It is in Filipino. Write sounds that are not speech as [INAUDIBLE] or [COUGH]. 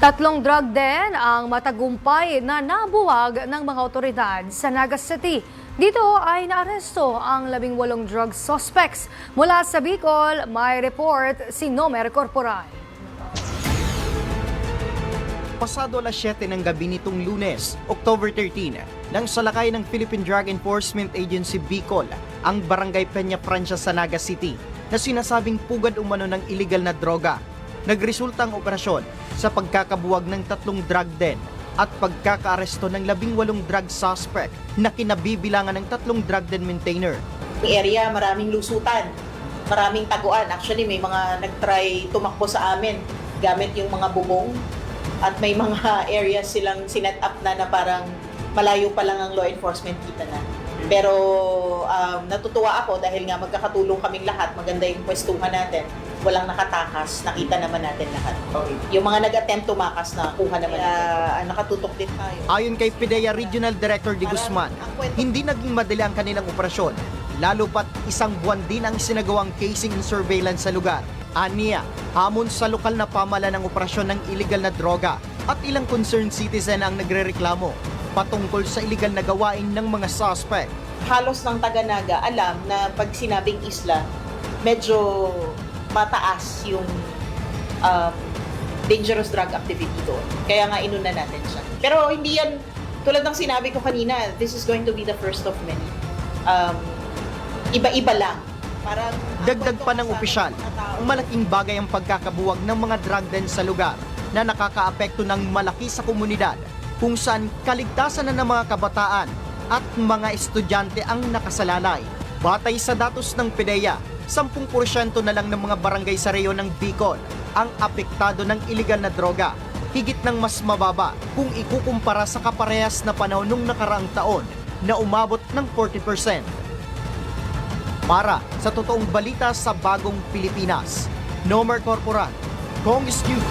Tatlong drug din ang matagumpay na nabuwag ng mga otoridad sa Nagas City. Dito ay naaresto ang labing walong drug suspects. Mula sa Bicol, may report si Nomer Corporal. Pasado alas 7 ng gabi nitong lunes, October 13, nang salakay ng Philippine Drug Enforcement Agency Bicol ang Barangay Peña Francia sa Naga City na sinasabing pugad umano ng illegal na droga. Nagresulta ang operasyon sa pagkakabuwag ng tatlong drug den at pagkakaaresto ng labing walong drug suspect na kinabibilangan ng tatlong drug den maintainer. Area, maraming lusutan, maraming taguan. Actually, may mga nag-try tumakbo sa amin gamit yung mga bubong at may mga [LAUGHS] areas silang sinet up na na parang malayo pa lang ang law enforcement kita na. Pero um, natutuwa ako dahil nga magkakatulong kaming lahat, maganda yung pwestuhan natin, walang nakatakas, nakita naman natin lahat. Yung mga nag-attempt tumakas na kuha naman natin. nakatutok din tayo. Ayon kay PIDEA Regional Director Di Guzman, hindi naging madali ang kanilang operasyon, lalo pat isang buwan din ang sinagawang casing and surveillance sa lugar. Aniya, hamon sa lokal na pamalan ng operasyon ng illegal na droga at ilang concerned citizen ang nagrereklamo patungkol sa illegal na gawain ng mga suspect. halos ng taga-naga alam na pag sinabing isla, medyo mataas yung um, dangerous drug activity doon. Kaya nga inuna natin siya. Pero hindi yan, tulad ng sinabi ko kanina, this is going to be the first of many. Um, iba-iba lang. Parang Dagdag pa ng opisyal, ang malaking bagay ang pagkakabuwag ng mga drug den sa lugar na nakakaapekto ng malaki sa komunidad kung saan kaligtasan na ng mga kabataan at mga estudyante ang nakasalalay. Batay sa datos ng PIDEA, 10% na lang ng mga barangay sa reyon ng Bicol ang apektado ng iligal na droga, higit ng mas mababa kung ikukumpara sa kaparehas na panahon nung nakaraang taon na umabot ng 40%. Para sa totoong balita sa bagong Pilipinas, Nomer Corporal, Congress News.